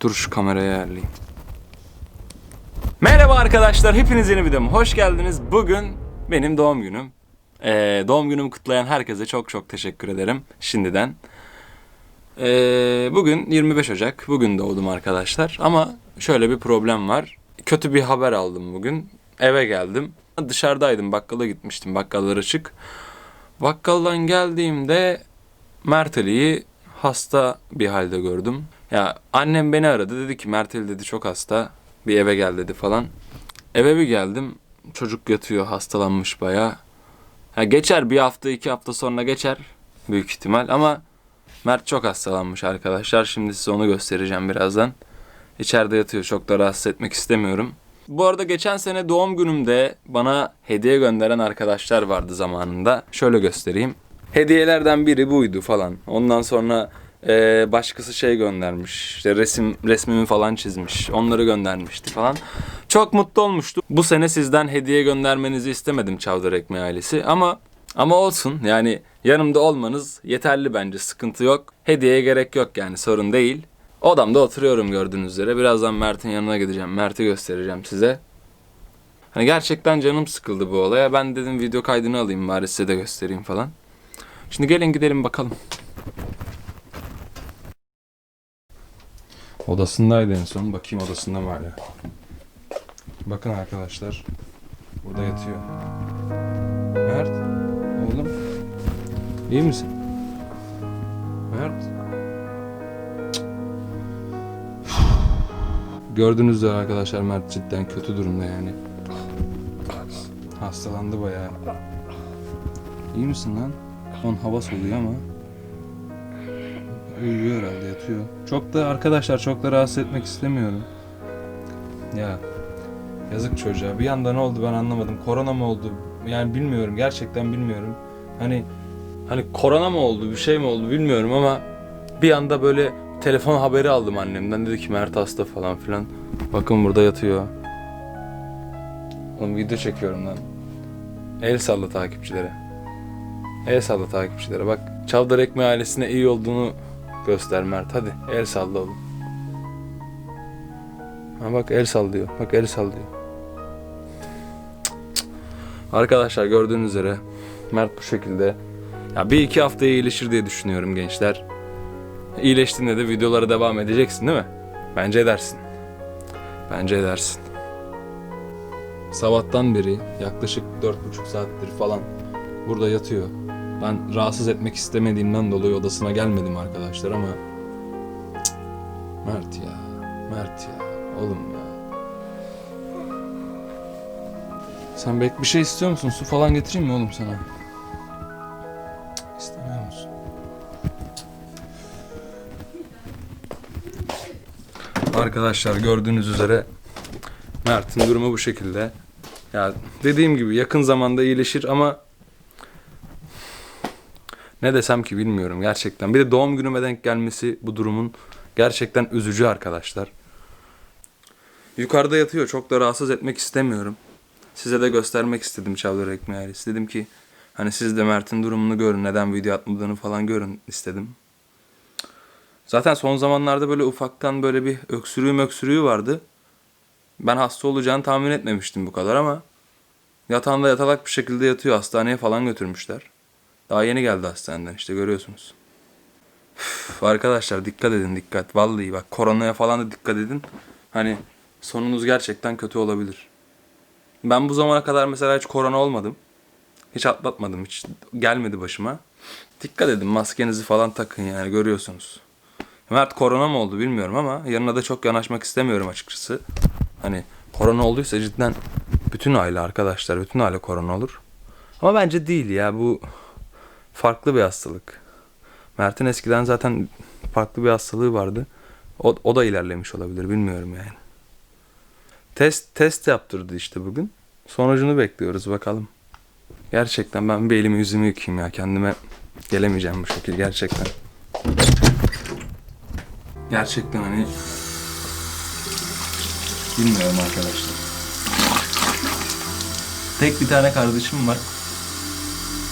Dur şu kameraya ayarlayayım. Merhaba arkadaşlar, hepiniz yeni videoma hoş geldiniz. Bugün benim doğum günüm. Ee, doğum günümü kutlayan herkese çok çok teşekkür ederim şimdiden. Ee, bugün 25 Ocak, bugün doğdum arkadaşlar. Ama şöyle bir problem var. Kötü bir haber aldım bugün. Eve geldim. Dışarıdaydım, bakkala gitmiştim, bakkallar açık. Bakkaldan geldiğimde Mert Ali'yi hasta bir halde gördüm. Ya annem beni aradı dedi ki Mert Ali dedi çok hasta bir eve gel dedi falan. Eve bir geldim çocuk yatıyor hastalanmış bayağı. Ya geçer bir hafta iki hafta sonra geçer büyük ihtimal ama Mert çok hastalanmış arkadaşlar. Şimdi size onu göstereceğim birazdan. İçeride yatıyor çok da rahatsız etmek istemiyorum. Bu arada geçen sene doğum günümde bana hediye gönderen arkadaşlar vardı zamanında. Şöyle göstereyim. Hediyelerden biri buydu falan. Ondan sonra e, başkası şey göndermiş. İşte resim resmimi falan çizmiş. Onları göndermişti falan. Çok mutlu olmuştum. Bu sene sizden hediye göndermenizi istemedim Çavdar Ekmeği ailesi ama ama olsun yani yanımda olmanız yeterli bence sıkıntı yok. Hediyeye gerek yok yani sorun değil. Odamda oturuyorum gördüğünüz üzere. Birazdan Mert'in yanına gideceğim. Mert'i göstereceğim size. Hani gerçekten canım sıkıldı bu olaya. Ben dedim video kaydını alayım bari size de göstereyim falan. Şimdi gelin gidelim bakalım. Odasındaydı en son. Bakayım odasında mı hala. Bakın arkadaşlar. Burada yatıyor. Mert. Oğlum. İyi misin? Mert. Gördüğünüz üzere arkadaşlar Mert cidden kötü durumda yani. Hastalandı bayağı. İyi misin lan? Son hava soluyor ama. Uyuyor herhalde yatıyor. Çok da arkadaşlar çok da rahatsız etmek istemiyorum. Ya yazık çocuğa. Bir anda ne oldu ben anlamadım. Korona mı oldu? Yani bilmiyorum. Gerçekten bilmiyorum. Hani hani korona mı oldu? Bir şey mi oldu bilmiyorum ama bir anda böyle telefon haberi aldım annemden. Dedi ki Mert hasta falan filan. Bakın burada yatıyor. Oğlum video çekiyorum lan. El salla takipçilere. El salla takipçilere. Bak Çavdar Ekmeği ailesine iyi olduğunu göster Mert. Hadi el salla oğlum. Ha bak el sallıyor. Bak el sallıyor. Arkadaşlar gördüğünüz üzere Mert bu şekilde. Ya bir iki haftaya iyileşir diye düşünüyorum gençler. İyileştiğinde de videolara devam edeceksin değil mi? Bence edersin. Bence edersin. Sabahtan beri yaklaşık dört buçuk saattir falan burada yatıyor. Ben rahatsız etmek istemediğimden dolayı odasına gelmedim arkadaşlar ama Mert ya, Mert ya, oğlum ya. Sen bek bir şey istiyor musun? Su falan getireyim mi oğlum sana? Cık, musun? Arkadaşlar gördüğünüz üzere Mert'in durumu bu şekilde. Ya dediğim gibi yakın zamanda iyileşir ama ne desem ki bilmiyorum gerçekten. Bir de doğum günüme denk gelmesi bu durumun gerçekten üzücü arkadaşlar. Yukarıda yatıyor. Çok da rahatsız etmek istemiyorum. Size de göstermek istedim Çavdar Ekmeği ailesi. Dedim ki hani siz de Mert'in durumunu görün. Neden video atmadığını falan görün istedim. Zaten son zamanlarda böyle ufaktan böyle bir öksürüğü öksürüğü vardı. Ben hasta olacağını tahmin etmemiştim bu kadar ama yatağında yatalak bir şekilde yatıyor. Hastaneye falan götürmüşler. Daha yeni geldi hastaneden işte görüyorsunuz. Üf, arkadaşlar dikkat edin dikkat. Vallahi bak koronaya falan da dikkat edin. Hani sonunuz gerçekten kötü olabilir. Ben bu zamana kadar mesela hiç korona olmadım. Hiç atlatmadım. Hiç gelmedi başıma. Dikkat edin maskenizi falan takın yani görüyorsunuz. Mert korona mı oldu bilmiyorum ama yanına da çok yanaşmak istemiyorum açıkçası. Hani korona olduysa cidden bütün aile arkadaşlar, bütün aile korona olur. Ama bence değil ya bu farklı bir hastalık. Mert'in eskiden zaten farklı bir hastalığı vardı. O, o da ilerlemiş olabilir bilmiyorum yani. Test test yaptırdı işte bugün. Sonucunu bekliyoruz bakalım. Gerçekten ben bir elimi yüzümü yıkayayım ya kendime gelemeyeceğim bu şekilde gerçekten. Gerçekten hani bilmiyorum arkadaşlar. Tek bir tane kardeşim var.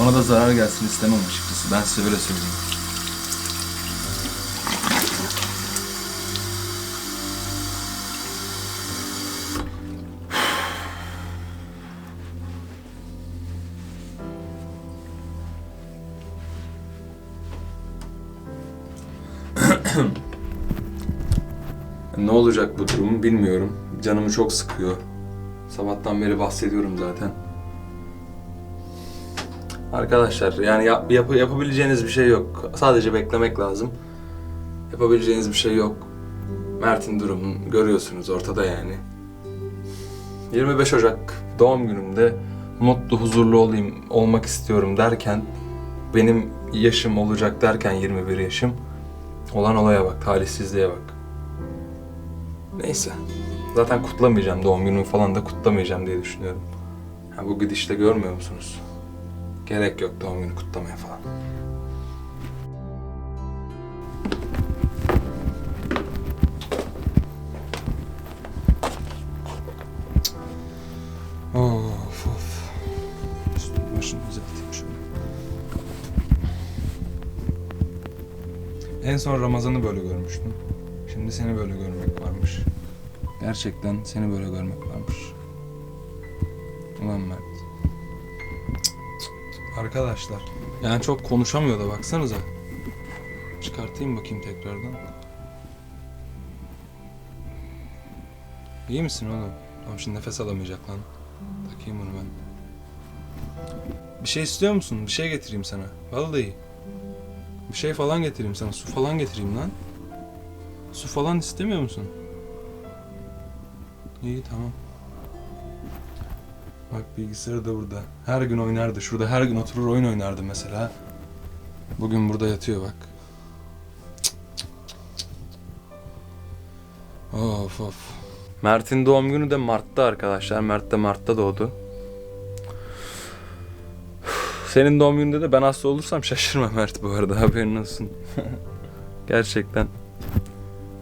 Ona da zarar gelsin istemem açıkçası. Ben size öyle söyleyeyim. ne olacak bu durum bilmiyorum. Canımı çok sıkıyor. Sabahtan beri bahsediyorum zaten. Arkadaşlar yani yap, yap- yapabileceğiniz bir şey yok. Sadece beklemek lazım. Yapabileceğiniz bir şey yok. Mert'in durumunu görüyorsunuz ortada yani. 25 Ocak doğum günümde mutlu, huzurlu olayım, olmak istiyorum derken benim yaşım olacak derken 21 yaşım olan olaya bak, talihsizliğe bak. Neyse. Zaten kutlamayacağım doğum günümü falan da kutlamayacağım diye düşünüyorum. Ha, bu gidişle görmüyor musunuz? Gerek yok doğum günü kutlamaya falan. Of of. Üstünü başını düzelteyim şöyle. En son Ramazan'ı böyle görmüştüm. Şimdi seni böyle görmek varmış. Gerçekten seni böyle görmek varmış. Ulan Mert. Arkadaşlar. Yani çok konuşamıyor da baksanıza. Çıkartayım bakayım tekrardan. İyi misin oğlum? Tamam şimdi nefes alamayacak lan. Takayım bunu ben. Bir şey istiyor musun? Bir şey getireyim sana. Vallahi. Bir şey falan getireyim sana. Su falan getireyim lan. Su falan istemiyor musun? İyi tamam. Bak bilgisayarı da burada. Her gün oynardı. Şurada her gün oturur oyun oynardı mesela. Bugün burada yatıyor bak. Of of. Mert'in doğum günü de Mart'ta arkadaşlar. Mert de Mart'ta doğdu. Senin doğum gününde de ben hasta olursam şaşırma Mert bu arada haberin olsun. Gerçekten.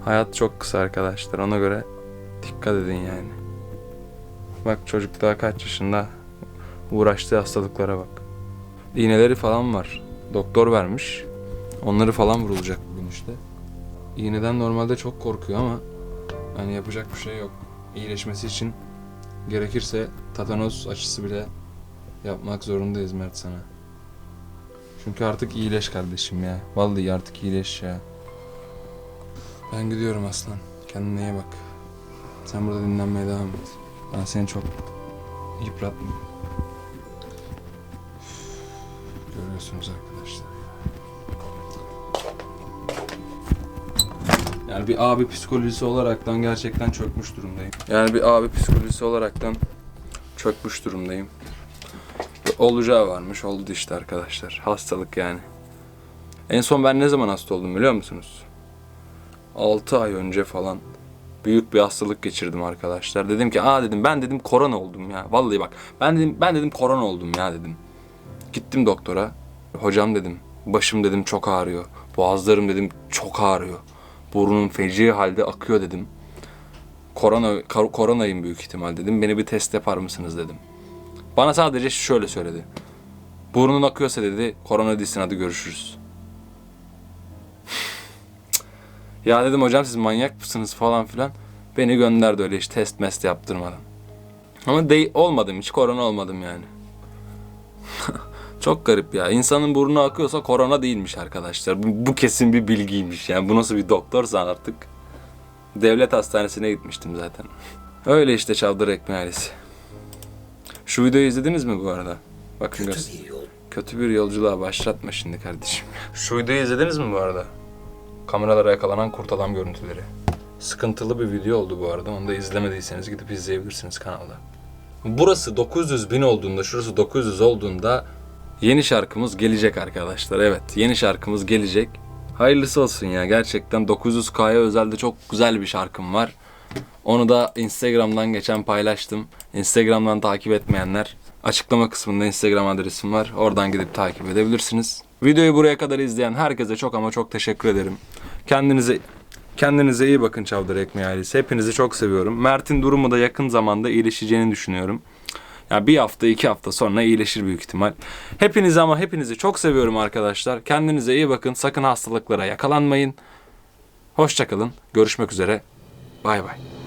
Hayat çok kısa arkadaşlar ona göre dikkat edin yani. Bak çocuk daha kaç yaşında uğraştığı hastalıklara bak. İğneleri falan var. Doktor vermiş. Onları falan vurulacak bugün işte. İğneden normalde çok korkuyor ama yani yapacak bir şey yok. İyileşmesi için gerekirse tatanoz aşısı bile yapmak zorundayız Mert sana. Çünkü artık iyileş kardeşim ya. Vallahi artık iyileş ya. Ben gidiyorum aslan. Kendine iyi bak. Sen burada dinlenmeye devam et. Ben seni çok yıpratmayayım. Görüyorsunuz arkadaşlar. Yani bir abi psikolojisi olaraktan gerçekten çökmüş durumdayım. Yani bir abi psikolojisi olaraktan çökmüş durumdayım. Olacağı varmış, oldu işte arkadaşlar. Hastalık yani. En son ben ne zaman hasta oldum biliyor musunuz? 6 ay önce falan büyük bir hastalık geçirdim arkadaşlar. Dedim ki aa dedim ben dedim korona oldum ya. Vallahi bak ben dedim ben dedim korona oldum ya dedim. Gittim doktora. Hocam dedim başım dedim çok ağrıyor. Boğazlarım dedim çok ağrıyor. Burnum feci halde akıyor dedim. Korona kar- koronayım büyük ihtimal dedim. Beni bir test yapar mısınız dedim. Bana sadece şöyle söyledi. Burnun akıyorsa dedi korona değilsin hadi görüşürüz. Ya dedim hocam siz manyak mısınız falan filan. Beni gönderdi öyle hiç test mest yaptırmadan. Ama de olmadım hiç korona olmadım yani. Çok garip ya. İnsanın burnu akıyorsa korona değilmiş arkadaşlar. Bu, bu kesin bir bilgiymiş yani. Bu nasıl bir doktorsa artık. Devlet hastanesine gitmiştim zaten. Öyle işte Çavdar Ekmeği ailesi. Şu videoyu izlediniz mi bu arada? Bakın Kötü bir yol. Kötü bir yolculuğa başlatma şimdi kardeşim. Şu videoyu izlediniz mi bu arada? Kameralara yakalanan kurt adam görüntüleri. Sıkıntılı bir video oldu bu arada. Onu da izlemediyseniz gidip izleyebilirsiniz kanalda. Burası 900 bin olduğunda, şurası 900 olduğunda yeni şarkımız gelecek arkadaşlar. Evet, yeni şarkımız gelecek. Hayırlısı olsun ya. Gerçekten 900K'ya özelde çok güzel bir şarkım var. Onu da Instagram'dan geçen paylaştım. Instagram'dan takip etmeyenler açıklama kısmında Instagram adresim var. Oradan gidip takip edebilirsiniz. Videoyu buraya kadar izleyen herkese çok ama çok teşekkür ederim. Kendinize kendinize iyi bakın Çavdar Ekmeği ailesi. Hepinizi çok seviyorum. Mert'in durumu da yakın zamanda iyileşeceğini düşünüyorum. Ya bir hafta iki hafta sonra iyileşir büyük ihtimal. Hepinizi ama hepinizi çok seviyorum arkadaşlar. Kendinize iyi bakın. Sakın hastalıklara yakalanmayın. Hoşçakalın. Görüşmek üzere. Bay bay.